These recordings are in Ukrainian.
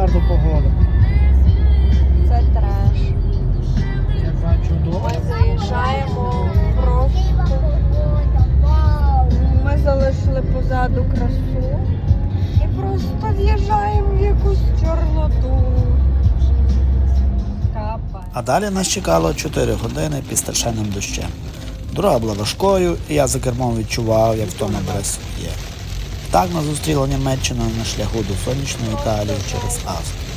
твердо погода. Це треш. Яка чудова. Ми заїжджаємо просто. Ми залишили позаду красу і просто в'їжджаємо в якусь чорноту. А далі нас чекало 4 години під страшенним дощем. Дорога була важкою, і я за кермом відчував, як втома бере своє. Так нас зустріла Німеччина на шляху до сонячної Італії через Австрію.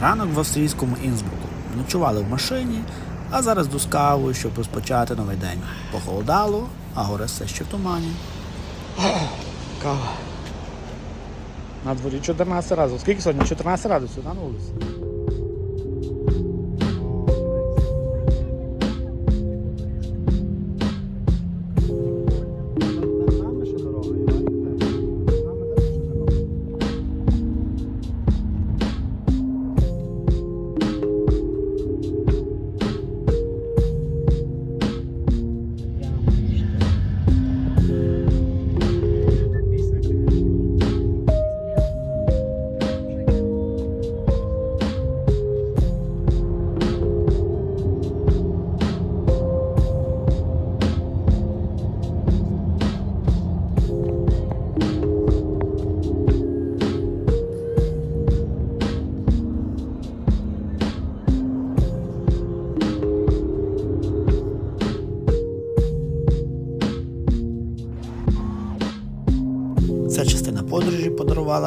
Ранок в австрійському Інсбруку. Ночували в машині, а зараз до з кавою, щоб розпочати новий день. Похолодало, а гори все ще в тумані. Кава. На дворі 14 разів. Скільки сьогодні? 14 градусів да, на вулиці?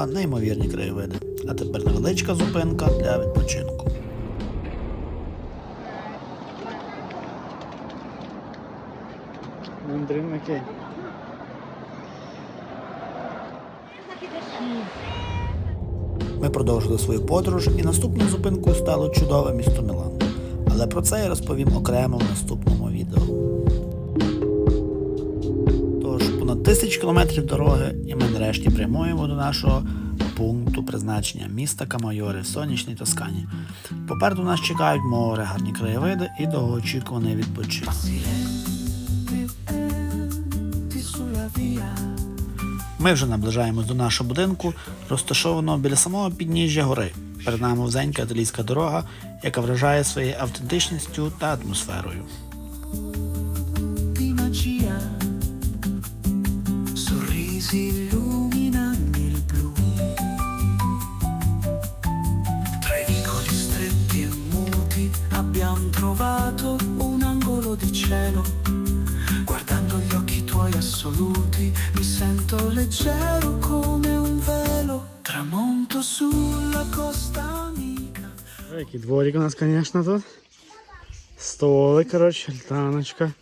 Неймовірні краєвиди, а тепер невеличка зупинка для відпочинку. Мандрівники. Ми продовжили свою подорож і наступною зупинкою стало чудове місто Мілан. Але про це я розповім окремо в наступному відео. Тисяч кілометрів дороги, і ми нарешті прямуємо до нашого пункту призначення міста Камайори в сонячній Тоскані. Попереду нас чекають море, гарні краєвиди і довгоочікуваний відпочинок. Ми вже наближаємось до нашого будинку, розташованого біля самого підніжжя гори. Перед нами вузенька італійська дорога, яка вражає своєю автентичністю та атмосферою. sorrisi illuminano il blu. Tra i vicoli stretti e muti abbiamo trovato un angolo di cielo. Guardando gli occhi tuoi assoluti mi sento leggero come un velo. Tramonto sulla costa amica. Який дворик у нас, звісно, тут. Столи, коротше, альтаночка.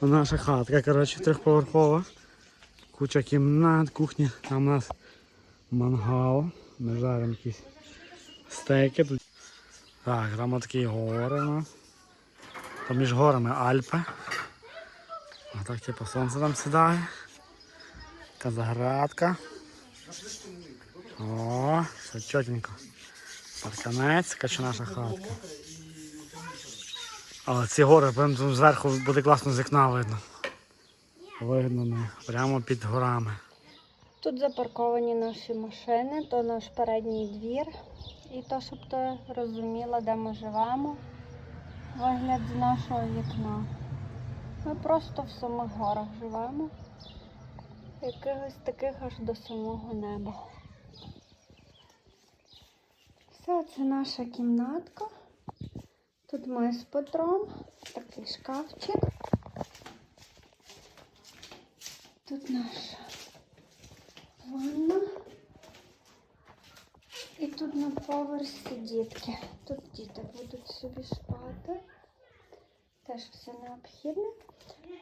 Наша хатка, коротше, трьохповерхова. Куча кімнат, кухня. Там у нас мангал. Ми жаримо якісь стейки тут. Так, там такі гори у нас. Там між горами Альпи. А так типу сонце там сідає. Така заградка. О, все чотенько. Парканець, така чи наша хатка. Але ці гори, прям зверху буде класно з вікна видно. Видно прямо під горами. Тут запарковані наші машини, то наш передній двір. І то, щоб ти розуміла, де ми живемо. Вигляд з нашого вікна. Ми просто в самих горах живемо. Якихось таких аж до самого неба. Все, це наша кімнатка. Тут ми з Петром, такий шкафчик. Тут наша ванна. І тут на поверсі дітки. Тут діти будуть собі спати. Теж все необхідне.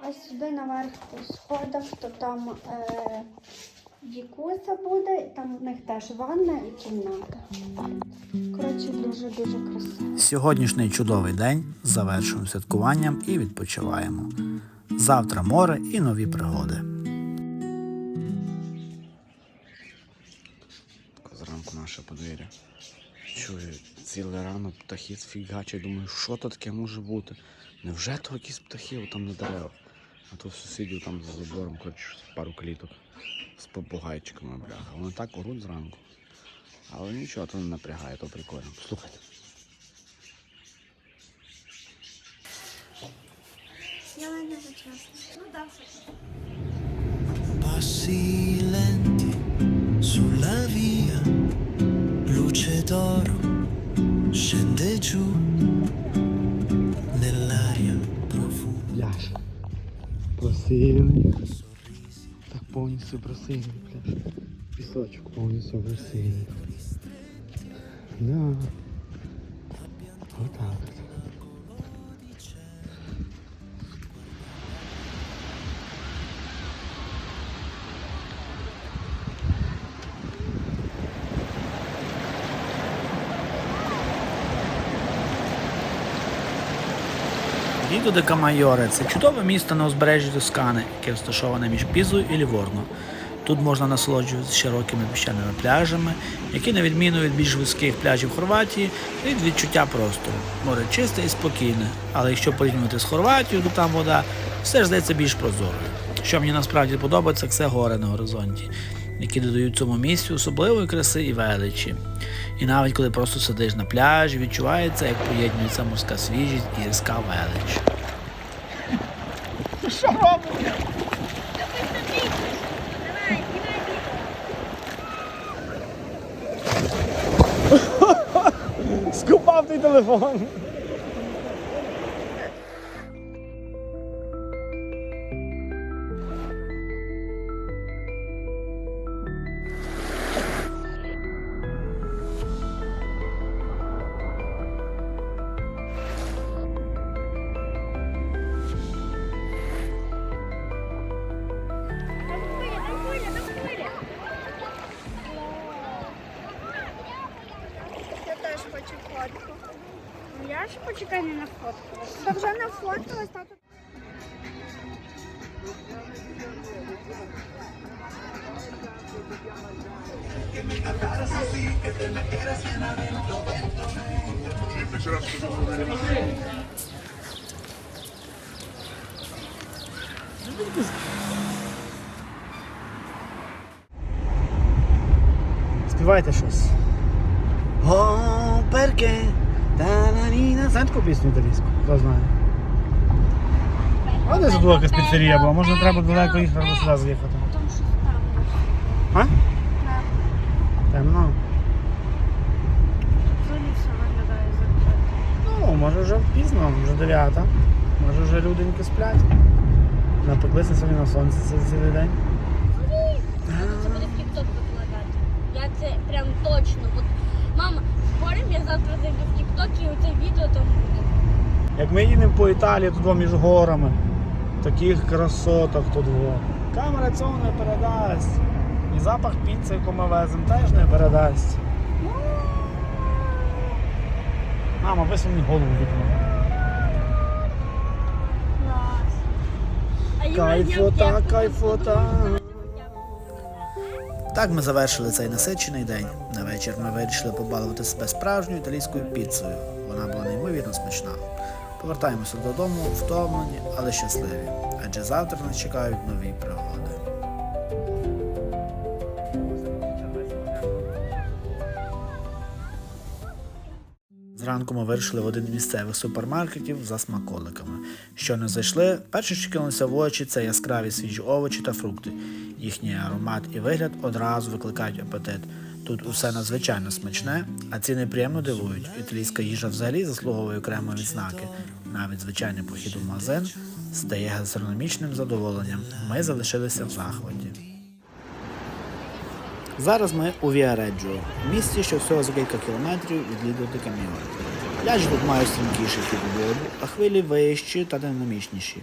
А сюди наверх по сходах, то там е, вікуся буде, там в них теж ванна і кімната. Коротше, дуже-дуже красиво. Сьогоднішній чудовий день завершуємо святкуванням і відпочиваємо. Завтра море і нові пригоди. Зранку наше подвір'я. Чую ці цілий ранок птахи фігачать. Думаю, що то таке може бути? Невже то якісь птахи там на деревах? А тут сусідів там за забором, коротше, пару кліток з попугайчиками, бляха. Вони так оруть зранку. Але нічого, то не напрягає, то прикольно. Слухайте. Я не. Ну так. Passi lenti sulla via, scende giù nell'aria profuma. Пляж. Просильний. Так повністю просильний пляж. Пісочок повністю просильний. Да. Отак Рідо де Камайоре це чудове місто на узбережжі Тоскани, яке розташоване між Пізою і Ліворно. Тут можна насолоджуватися широкими піщаними пляжами, які, на відміну від більш вузьких пляжів Хорватії, від відчуття простору. Море чисте і спокійне, але якщо порівнювати з Хорватією, то там вода все ж здається більш прозорою. Що мені насправді подобається, це гори на горизонті, які додають цьому місцю особливої краси і величі. І навіть коли просто сидиш на пляжі, відчувається, як поєднується морська свіжість і гірська велич. Що Скупав той телефон. Почекай не на фотку. Та вже нафоткалась, тато. Співайте щось. О, перке. Та-на-ні-на. Знаєте таку пісню італійську? Хто знає? А десь тут якась піцерія була, може треба далеко їхати або сюди заїхати. А? Темно. Ну, може вже пізно, вже дев'ята. Може вже люденьки сплять. Напеклися сьогодні на сонці цілий день. Це буде в TikTok викладати. Я це прям точно. От, мама, спорим, я завтра зайду в TikTok і оце відео там буде. Як ми їдемо по Італії, тут між горами, таких красоток тут. Камера цього не передасть. І запах піци, яку ми веземо, теж не передасть. Мама, висунь мені голову вікно. Клас. А Юра зняв Кайфота, кепку, кайфота. Так ми завершили цей насичений день. На вечір ми вирішили побалувати себе справжньою італійською піцею. Вона була неймовірно смачна. Повертаємося додому, втомлені, але щасливі. Адже завтра нас чекають нові пригоди. Зранку ми вирішили в один з місцевих супермаркетів за смаколиками. Щойно зайшли, перше, що кинулося в очі, це яскраві свіжі овочі та фрукти. Їхній аромат і вигляд одразу викликають апетит. Тут усе надзвичайно смачне, а ціни приємно дивують. Італійська їжа взагалі заслуговує окремої відзнаки. Навіть звичайний похід у магазин стає гастрономічним задоволенням. Ми залишилися в захваті. Зараз ми у Віареджо, місті, що всього за кілька кілометрів від Лідо де Каміоре. Пляжі тут мають стрімкіший хід воду, а хвилі вищі та динамічніші.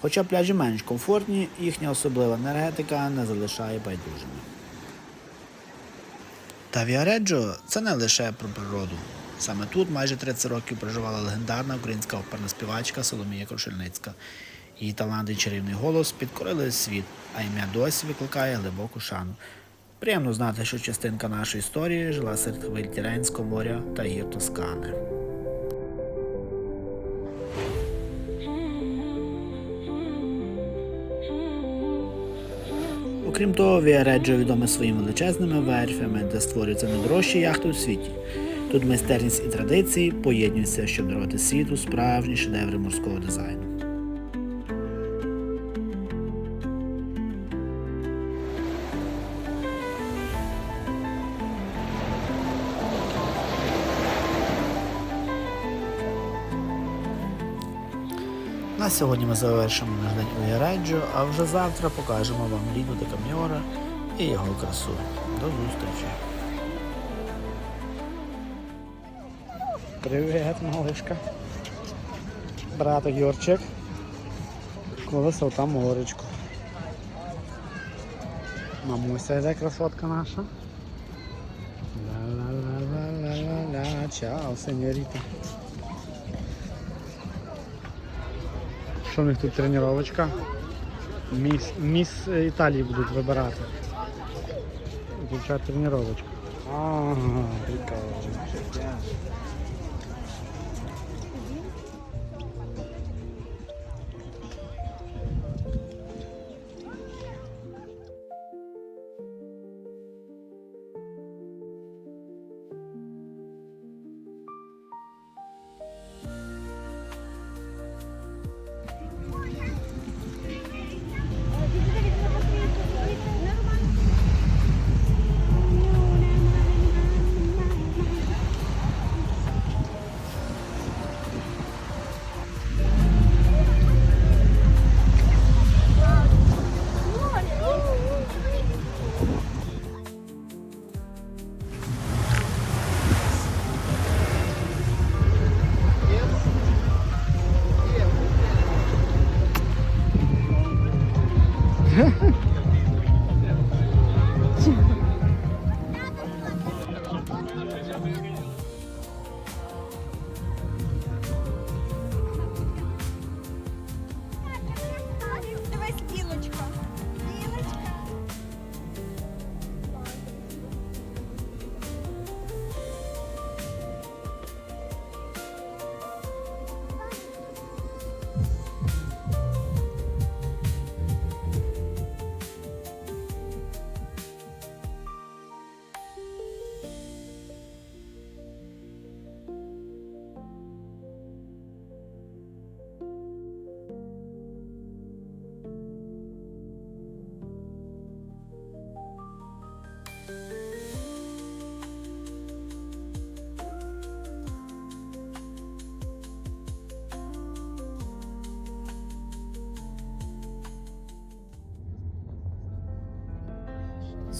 Хоча пляжі менш комфортні, їхня особлива енергетика не залишає байдужими. Та Віареджо це не лише про природу. Саме тут майже 30 років проживала легендарна українська оперна співачка Соломія Крушельницька. Її талант і чарівний голос підкорили світ, а ім'я досі викликає глибоку шану. Приємно знати, що частинка нашої історії жила серед хвиль Тіренського моря та гір Тоскани. Окрім того, Віареджо відоме своїми величезними верфями, де створюються найдорожчі яхти у світі. Тут майстерність і традиції поєднуються, щоб дарувати світу справжні шедеври морського дизайну. На сьогодні ми завершимо наш день у Яреджо, а вже завтра покажемо вам Ліду де Кам'йора і його красу. До зустрічі! Привіт, малишка. Братик Юрчик. Колесо там моречко. Мамуся йде красотка наша. Ла-ла-ла-ла-ла-ла. Чао, сеньоріта. Що в них тут тренувачка? Міс, міс Італії будуть вибирати. Дівчат тренувачка. Ага, прикольно.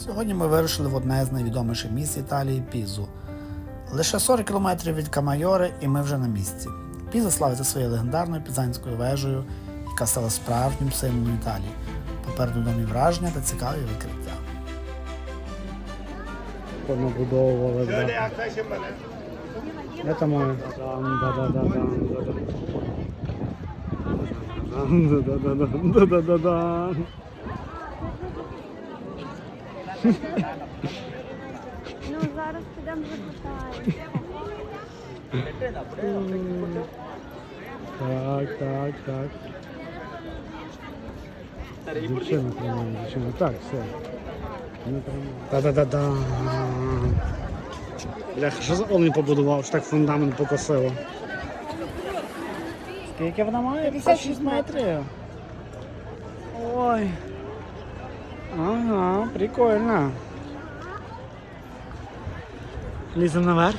Сьогодні ми вирушили в одне з найвідоміших місць Італії Пізу. Лише 40 кілометрів від Камайори і ми вже на місці. Піза славиться своєю легендарною пізанською вежею, яка стала справжнім символом Італії. Попереду нові враження та цікаві відкриття. понабудовували. Это моє. Да-да-да-да. Ну, зараз підемо запитаємо. Так, так, так. Дівчина тримає, дівчина. Так, все. Та-да-да-да. Бляха, що за олень побудував, що так фундамент покосило? Скільки вона має? 56 метрів. Ой. Ага, прикольно. Ліземо наверх.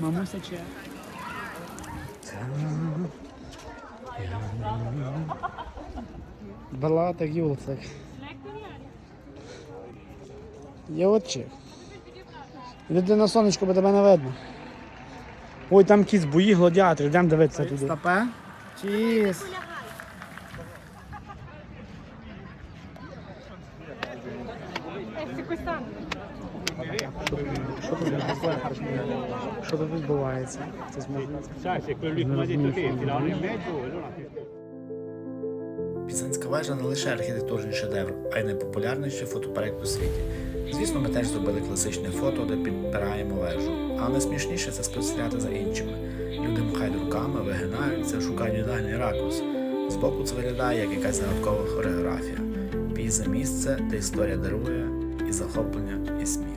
Мамуся чи? Балатик Юлцик. Йотчик. Іди на сонечко, бо тебе не видно. Ой, там якісь бої гладіаторів, йдемо дивитися туди. Стопе? Чіз. Що тут, відбувається? Хтось може Пізанська вежа не лише архітектурний шедевр, а й найпопулярніший фотопроект у світі. Звісно, ми теж зробили класичне фото, де підпираємо вежу. Але найсмішніше це спостерігати за іншими. Люди махають руками, вигинаються, шукають ідеальний ракурс. Збоку це виглядає як якась загадкова хореографія. Піза місце, де історія дарує і захоплення, і сміх.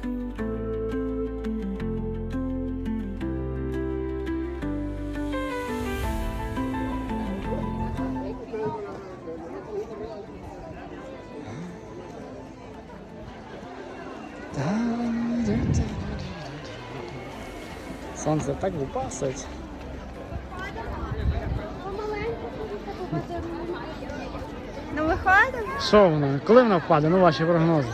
Сонце так випасить. Ну виходимо? Що вона? Коли вона впаде? Ну ваші прогнози.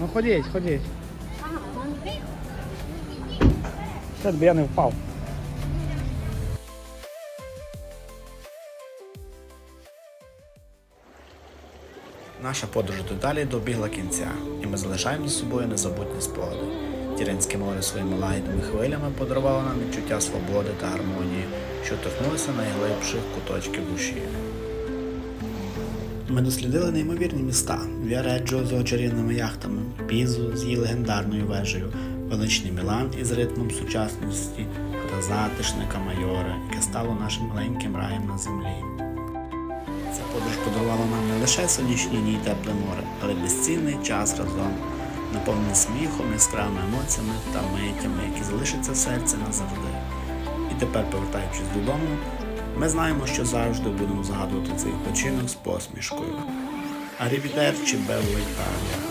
Ну ходіть, ходіть. Щоб я не впав. Наша подорож до Італії добігла кінця, і ми залишаємо за собою незабутні спогади. Тіренське море своїми лагідними хвилями подарувало нам відчуття свободи та гармонії, що торкнулися найглибших куточків душі. Ми дослідили неймовірні міста: Віареджо з його чарівними яхтами, Пізу з її легендарною вежею, величний Мілан із ритмом сучасності та затишне Камайоре, яке стало нашим маленьким раєм на землі. Подорож подарувала нам не лише сонячні дні і тепле море, але безцінний час разом, наповнений сміхом, яскравими емоціями та миттями, які залишаться в серці назавжди. І тепер, повертаючись додому, ми знаємо, що завжди будемо згадувати цей відпочинок з посмішкою. Arrivederci, Белла Італія.